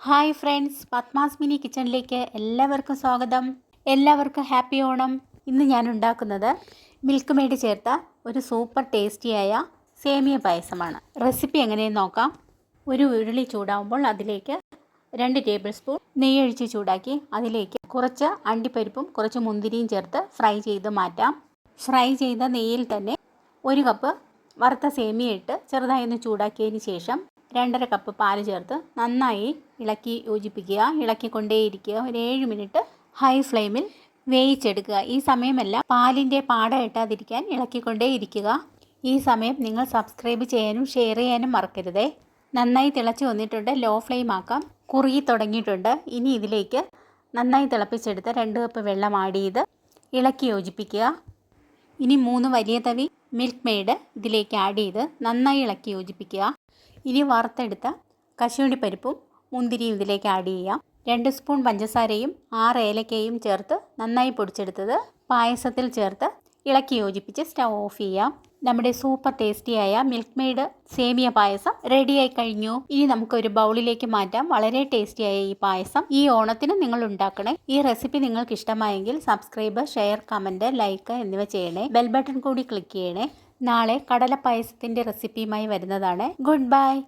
Hi friends Padmas mini കിച്ചണിലേക്ക് എല്ലാവർക്കും സ്വാഗതം. എല്ലാവർക്കും ഹാപ്പി ഓണം. ഇന്ന് ഞാൻ ഉണ്ടാക്കുന്നത് മിൽക്ക് മെയ്ഡ് ചേർത്ത ഒരു സൂപ്പർ ടേസ്റ്റിയായ സേമിയ പായസമാണ്. റെസിപ്പി എങ്ങനെയെന്ന് നോക്കാം. ഒരു ഉരുളി ചൂടാവുമ്പോൾ അതിലേക്ക് രണ്ട് ടേബിൾ സ്പൂൺ നെയ്യൊഴിച്ച് ചൂടാക്കി അതിലേക്ക് കുറച്ച് അണ്ടിപ്പരിപ്പും കുറച്ച് മുന്തിരിയും ചേർത്ത് ഫ്രൈ ചെയ്ത് മാറ്റാം. ഫ്രൈ ചെയ്ത നെയ്യിൽ തന്നെ ഒരു കപ്പ് വറുത്ത സേമിയ ഇട്ട് ചെറുതായി ഒന്ന് ചൂടാക്കിയതിന് ശേഷം രണ്ടര കപ്പ് പാൽ ചേർത്ത് നന്നായി ഇളക്കി യോജിപ്പിക്കുക. ഇളക്കിക്കൊണ്ടേയിരിക്കുക. ഒരു ഏഴ് മിനിറ്റ് ഹൈ ഫ്ലെയിമിൽ വേവിച്ചെടുക്കുക. ഈ സമയമെല്ലാം പാലിന്റെ പാട ഇട്ടാതിരിക്കാൻ ഇളക്കിക്കൊണ്ടേയിരിക്കുക. ഈ സമയം നിങ്ങൾ സബ്സ്ക്രൈബ് ചെയ്യാനും ഷെയർ ചെയ്യാനും മറക്കരുതേ. നന്നായി തിളച്ച് വന്നിട്ടുണ്ട്. ലോ ഫ്ലെയിം ആക്കാം. കുറുകി തുടങ്ങിയിട്ടുണ്ട്. ഇനി ഇതിലേക്ക് നന്നായി തിളപ്പിച്ചെടുത്ത രണ്ട് കപ്പ് വെള്ളം ആഡ് ചെയ്ത് ഇളക്കി യോജിപ്പിക്കുക. ഇനി മൂന്ന് വലിയ തവി മിൽക്ക് മെയ്ഡ് ഇതിലേക്ക് ആഡ് ചെയ്ത് നന്നായി ഇളക്കി യോജിപ്പിക്കുക. ഇനി വറുത്തെടുത്ത കശുവണ്ടി പരിപ്പും മുന്തിരിയും ഇതിലേക്ക് ആഡ് ചെയ്യാം. രണ്ട് സ്പൂൺ പഞ്ചസാരയും ആറ് ഏലക്കയും ചേർത്ത് നന്നായി പൊടിച്ചെടുത്തത് പായസത്തിൽ ചേർത്ത് ഇളക്കി യോജിപ്പിച്ച് സ്റ്റവ് ഓഫ് ചെയ്യാം. നമ്മുടെ സൂപ്പർ ടേസ്റ്റിയായ മിൽക്ക് മെയ്ഡ് സേമിയ പായസം റെഡിയായി കഴിഞ്ഞു. ഇനി നമുക്കൊരു ബൗളിലേക്ക് മാറ്റാം. വളരെ ടേസ്റ്റിയായ ഈ പായസം. ഈ ഓണത്തിന് നിങ്ങൾ ഉണ്ടാക്കണേ. ഈ റെസിപ്പി നിങ്ങൾക്ക് ഇഷ്ടമായെങ്കിൽ സബ്സ്ക്രൈബ് ഷെയർ കമന്റ് ലൈക്ക് എന്നിവ ചെയ്യണേ. ബെൽ ബട്ടൺ കൂടി ക്ലിക്ക് ചെയ്യണേ. നാളെ കടല പായസത്തിന്റെ റെസിപ്പിയുമായി വരുന്നതാണ്. Good bye.